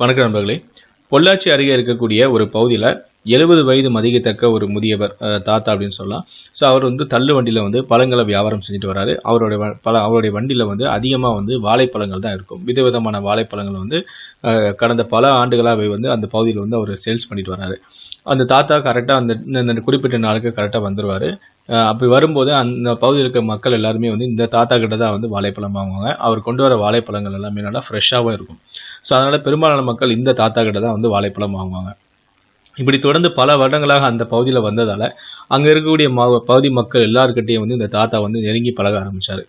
வணக்கம் நண்பர்களே. பொள்ளாச்சி அருகே இருக்கக்கூடிய ஒரு பகுதியில் எழுபது வயது மதிக்கத்தக்க ஒரு முதியவர் தாத்தா அப்படின்னு சொல்லலாம். ஸோ அவர் வந்து தள்ளு வண்டியில் வந்து பழங்களை வியாபாரம் செஞ்சுட்டு வராரு. அவருடைய பல அவருடைய வண்டியில் வந்து அதிகமாக வந்து வாழைப்பழங்கள் தான் இருக்கும். விதவிதமான வாழைப்பழங்கள் வந்து கடந்த பல ஆண்டுகளாகவே வந்து அந்த பகுதியில் வந்து அவர் சேல்ஸ் பண்ணிட்டு வராரு. அந்த தாத்தா கரெக்டாக அந்த இந்த- குறிப்பிட்ட நாளுக்கு கரெக்டாக வந்துடுவார் அப்படி வரும்போது அந்த பகுதியில் இருக்க மக்கள் எல்லாருமே வந்து இந்த தாத்தா கிட்ட தான் வந்து வாழைப்பழம் வாங்குவாங்க. அவர் கொண்டு வர வாழைப்பழங்கள் எல்லாமே நல்லா ஃப்ரெஷ்ஷாகவும் இருக்கும். ஸோ அதனால் பெரும்பாலான மக்கள் இந்த தாத்தா கிட்ட தான் வந்து வாழைப்பழம் வாங்குவாங்க. இப்படி தொடர்ந்து பல வருடங்களாக அந்த பகுதியில் வந்ததால் அங்கே இருக்கக்கூடிய ம பகுதி மக்கள் எல்லாருக்கிட்டையும் வந்து இந்த தாத்தா வந்து நெருங்கி பழக ஆரம்பித்தார்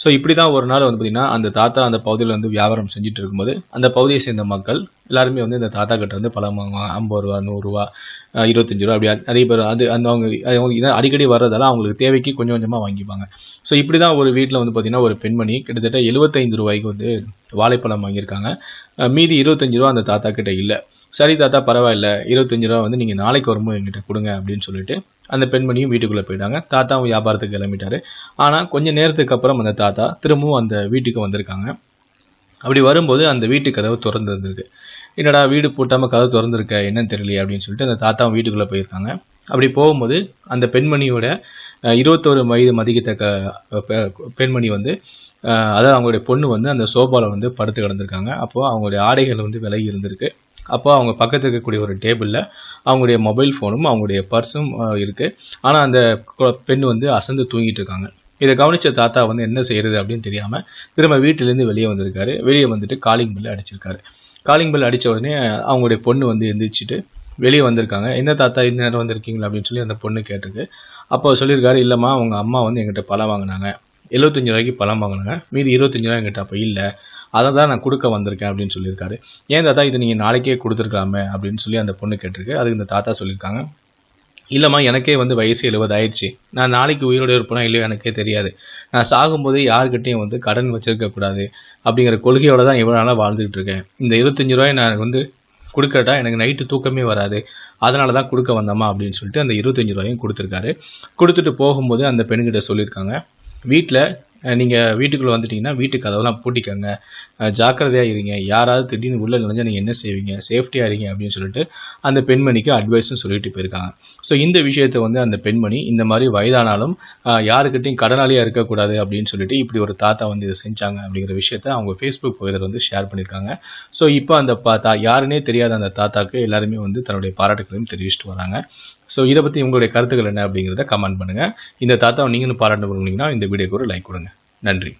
ஸோ இப்படி தான் ஒரு நாள் வந்து பார்த்திங்கன்னா அந்த தாத்தா அந்த பகுதியில் வந்து வியாபாரம் செஞ்சுட்டு இருக்கும்போது அந்த பகுதியை சேர்ந்த மக்கள் எல்லாருமே வந்து இந்த தாத்தா கிட்ட வந்து பழம் வாங்குவாங்க. ஐம்பது ரூபா நூறுரூவா இருபத்தஞ்சு ரூபா அப்படி நிறைய பேர் அது அந்த அவங்க அவங்க இதை அடிக்கடி வர்றதால அவங்களுக்கு தேவைக்கு கொஞ்சம் கொஞ்சமாக வாங்கிப்பாங்க. ஸோ இப்படி தான் ஒரு வீட்டில் வந்து பார்த்திங்கன்னா ஒரு பெண்மணி கிட்டத்தட்ட எழுபத்தைந்து ரூபாய்க்கு வந்து வாழைப்பழம் வாங்கியிருக்காங்க. மீதி இருபத்தஞ்சு ரூபா அந்த தாத்தா கிட்ட இல்லை. சரி தாத்தா பரவாயில்ல. இருபத்தஞ்சு ரூபா வந்து நீங்கள் நாளைக்கு வரும்போது எங்கிட்ட கொடுங்க அப்படின்னு சொல்லிட்டு அந்த பெண்மணியும் வீட்டுக்குள்ளே போயிட்டாங்க. தாத்தாவும் வியாபாரத்துக்கு கிளம்பிட்டாரு. ஆனால் கொஞ்ச நேரத்துக்கு அப்புறம் அந்த தாத்தா திரும்பவும் அந்த வீட்டுக்கு வந்திருக்காங்க. அப்படி வரும்போது அந்த வீட்டு கதவு திறந்து இருந்திருக்கு என்னடா வீடு பூட்டாமல் கதவு திறந்துருக்க என்னன்னு தெரியலையே அப்படின்னு சொல்லிட்டு அந்த தாத்தாவும் வீட்டுக்குள்ளே போயிருக்காங்க. அப்படி போகும்போது அந்த பெண்மணியோட இருபத்தோரு வயது மதிக்கத்தக்க பெண்மணி வந்து அதாவது அவங்களுடைய பொண்ணு வந்து அந்த சோஃபாவில் வந்து படுத்து கிடந்திருக்காங்க. அப்போது அவங்களுடைய ஆடைகள் வந்து விலகி இருந்திருக்கு. அப்போ அவங்க பக்கத்தில் இருக்கக்கூடிய ஒரு டேபிளில் அவங்களுடைய மொபைல் ஃபோனும் அவங்களுடைய பர்ஸும் இருக்குது ஆனால் அந்த பெண் வந்து அசந்து தூங்கிட்டு இருக்காங்க. இதை கவனித்த தாத்தா வந்து என்ன செய்கிறது அப்படின்னு தெரியாமல் திரும்ப வீட்டிலேருந்து வெளியே வந்திருக்காரு. வெளியே வந்துட்டு காலிங் பில் அடிச்சிருக்காரு. காலிங் பில் அடித்த உடனே அவங்களுடைய பொண்ணு வந்து எந்திரிச்சிட்டு வெளியே வந்திருக்காங்க. என்ன தாத்தா இந்த நேரம் வந்திருக்கீங்களா? அப்படின்னு சொல்லி அந்த பொண்ணு கேட்டிருக்கு. அப்போ சொல்லியிருக்காரு இல்லைம்மா அவங்க அம்மா வந்து எங்கிட்ட பழம் வாங்கினாங்க. எழுபத்தஞ்சு ரூபாய்க்கு பழம் வாங்கினாங்க. மீதி இருபத்தஞ்சு ரூபாய் எங்கிட்ட அப்போ இல்லை. அதை தான் நான் கொடுக்க வந்திருக்கேன் அப்படின்னு சொல்லியிருக்காரு. ஏன் தாத்தா இது நீங்கள் நாளைக்கே கொடுத்துருக்கலாமே அப்படின்னு சொல்லி அந்த பொண்ணு கேட்டிருக்கு. அதுக்கு இந்த தாத்தா சொல்லியிருக்காங்க. இல்லைம்மா எனக்கே வந்து வயசு எழுபது ஆயிடுச்சு. நான் நாளைக்கு உயிரோடு இருப்பேனா இல்லையோ எனக்கே தெரியாது. நான் சாகும்போதே யாருக்கிட்டையும் வந்து கடன் வச்சுருக்கக்கூடாது அப்படிங்கிற கொள்கையோட தான் இவ்வளோ நாளாக வாழ்ந்துகிட்டு இருக்கேன். இந்த இருபத்தஞ்சு ரூபாய் நான் வந்து கொடுக்கட்டா எனக்கு நைட்டு தூக்கமே வராது. அதனால தான் கொடுக்க வந்தோமா அப்படின்னு சொல்லிட்டு அந்த இருபத்தஞ்சு ரூபாயும் கொடுத்துருக்காரு. கொடுத்துட்டு போகும்போது அந்த பெண்கிட்ட சொல்லியிருக்காங்க. வீட்டில் நீங்கள் வீட்டுக்குள்ளே வந்துட்டீங்கன்னா வீட்டு கதவெல்லாம் பூட்டிக்கோங்க. ஜாக்கிரதையாக இருங்க. யாராவது திடீர்னு உள்ளே நினைஞ்சா நீங்கள் என்ன செய்வீங்க? சேஃப்டியாக இருங்க அப்படின்னு சொல்லிட்டு அந்த பெண்மணிக்கு அட்வைஸும் சொல்லிட்டு போயிருக்காங்க. ஸோ இந்த விஷயத்தை வந்து அந்த பெண்மணி இந்த மாதிரி வயதானாலும் யாருக்கிட்டையும் கடனாளியாக இருக்கக்கூடாது அப்படின்னு சொல்லிட்டு இப்படி ஒரு தாத்தா வந்து இதை செஞ்சாங்க அப்படிங்கிற விஷயத்த அவங்க ஃபேஸ்புக் பகுதியில் வந்து ஷேர் பண்ணியிருக்காங்க. ஸோ இப்போ அந்த பாத்தா யாருன்னே தெரியாத அந்த தாத்தாக்கு எல்லாருமே வந்து தன்னுடைய பாராட்டுகளையும் தெரிவிச்சுட்டு வராங்க. ஸோ இதை பற்றி உங்களுடைய கருத்துக்கள் என்ன அப்படிங்கிறத கமெண்ட் பண்ணுங்கள் இந்த தாத்தாவை நீங்களும் பாராட்டு பண்ணிங்கன்னா இந்த வீடியோக்கு ஒரு லைக் கொடுங்க. நன்றி.